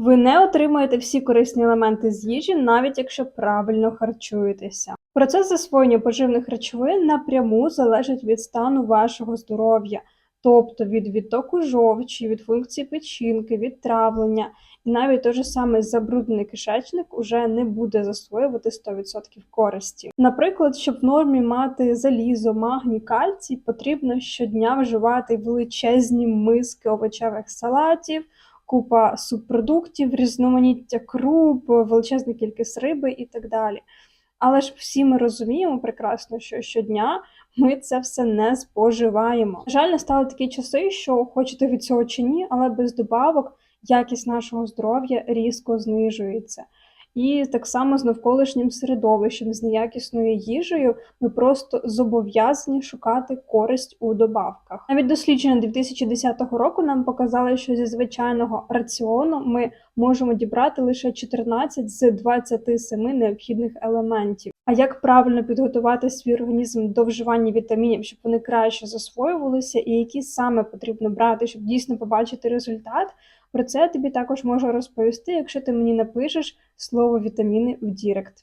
Ви не отримаєте всі корисні елементи з їжі, навіть якщо правильно харчуєтеся. Процес засвоєння поживних речовин напряму залежить від стану вашого здоров'я, тобто від відтоку жовчі, від функції печінки, від травлення. І навіть той же самий забруднений кишечник уже не буде засвоювати 100% користі. Наприклад, щоб в нормі мати залізо, магній, кальцій, потрібно щодня вживати величезні миски овочевих салатів, купа субпродуктів, різноманіття круп, величезна кількість риби і так далі. Але ж всі ми розуміємо прекрасно, що щодня ми це все не споживаємо. На жаль, настали такі часи, що хочете від цього чи ні, але без добавок якість нашого здоров'я різко знижується. І так само з навколишнім середовищем, з неякісною їжею, ми просто зобов'язані шукати користь у добавках. Навіть дослідження 2010 року нам показали, що зі звичайного раціону ми можемо дібрати лише 14 з 27 необхідних елементів. А як правильно підготувати свій організм до вживання вітамінів, щоб вони краще засвоювалися, і які саме потрібно брати, щоб дійсно побачити результат? Про це я тобі також можу розповісти, якщо ти мені напишеш слово вітаміни в Дірект.